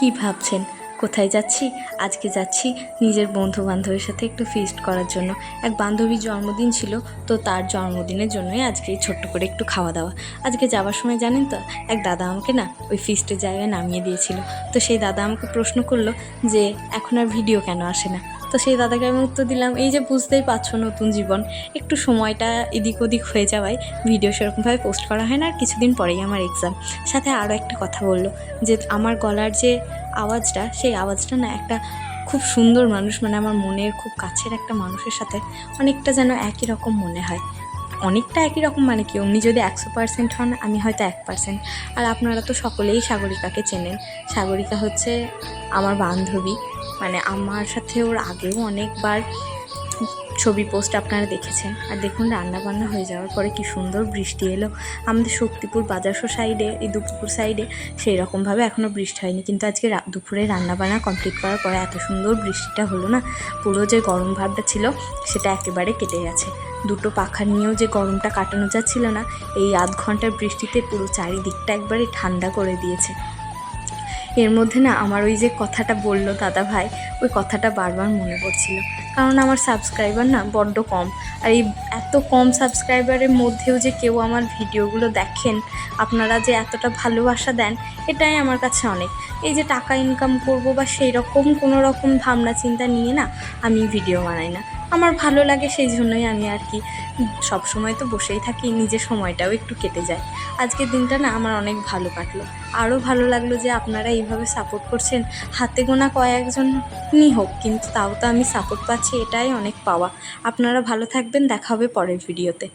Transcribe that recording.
কি ভাবছেন? কোথায় যাচ্ছি? আজকে যাচ্ছি নিজের বন্ধু বান্ধবের সাথে একটু ফিস্ট করার জন্য। এক বান্ধবীর জন্মদিন ছিল, তো তার জন্মদিনের জন্যই আজকে ছোট্ট করে একটু খাওয়া দাওয়া। আজকে যাওয়ার সময় জানেন তো, এক দাদা আমাকে না ওই ফিস্টের জায়গায় নামিয়ে দিয়েছিল। তো সেই দাদা আমাকে প্রশ্ন করল যে, এখন আর ভিডিও কেন আসে না? তো সেই দাদাকে আমি উত্তর দিলাম, এই যে বুঝতেই পারছ নতুন জীবন, একটু সময়টা এদিক ওদিক হয়ে যাওয়ায় ভিডিও সেরকমভাবে পোস্ট করা হয় না আর কিছুদিন পরেই আমার এক্সাম সাথে আরও একটা কথা বলল, যে আমার গলার যে আওয়াজটা, সেই আওয়াজটা না একটা খুব সুন্দর মানুষ মানে আমার মনের খুব কাছের একটা মানুষের সাথে অনেকটা যেন একই রকম মনে হয়। অনেকটা একই রকম মানে কি উনি যদি একশো পার্সেন্ট হন, আমি হয়তো এক পার্সেন্ট আর আপনারা তো সকলেই সাগরিকাকে চেনেন। সাগরিকা হচ্ছে আমার বান্ধবী। মানে আমার সাথে ওর আগেও অনেকবার ছবি পোস্ট আপনারা দেখেছেন। আর দেখুন রান্না বান্না হয়ে যাওয়ার পরে কি সুন্দর বৃষ্টি এলো। আমাদের শক্তিপুর বাজারশো সাইডে, এই দুপুর সাইডে সেই রকমভাবে এখনও বৃষ্টি হয়নি। কিন্তু আজকে দুপুরে রান্না বান্না কমপ্লিট করার পরে এত সুন্দর বৃষ্টিটা হলো না। পুরো যে গরম ভাবটা ছিল, সেটা একেবারে কেটে গেছে। দুটো পাখা নিয়েও যে গরমটা কাটানো যাচ্ছিল না, এই আধ ঘণ্টার বৃষ্টিতে পুরো চারিদিকটা একবারে ঠান্ডা করে দিয়েছে। এর মধ্যে না আমার ওই যে কথাটা বলল দাদা ভাই, ওই কথাটা বারবার মনে পড়ছিল। কারণ আমার সাবস্ক্রাইবার না বড্ড কম। আর এই এত কম সাবস্ক্রাইবারের মধ্যেও যে কেউ আমার ভিডিওগুলো দেখেন, আপনারা যে এতটা ভালোবাসা দেন, এটাই আমার কাছে অনেক। এই যে টাকা ইনকাম করব বা সেই রকম কোনো রকম ভাবনা চিন্তা নিয়ে না আমি ভিডিও বানাই না। আমার ভালো লাগে সেই জন্যই আমি আর কি সব সময় তো বসেই থাকি নিজের সময়টাও একটু কেটে যায়। আজকের দিনটা না আমার অনেক ভালো কাটলো। আরও ভালো লাগল যে আপনারা এইভাবে সাপোর্ট করছেন। হাতে গোনা কয়েকজন নি হোক, কিন্তু তাও তো আমি সাপোর্ট পাচ্ছি, এটাই অনেক পাওয়া। আপনারা ভালো থাকবেন, দেখা হবে পরের ভিডিওতে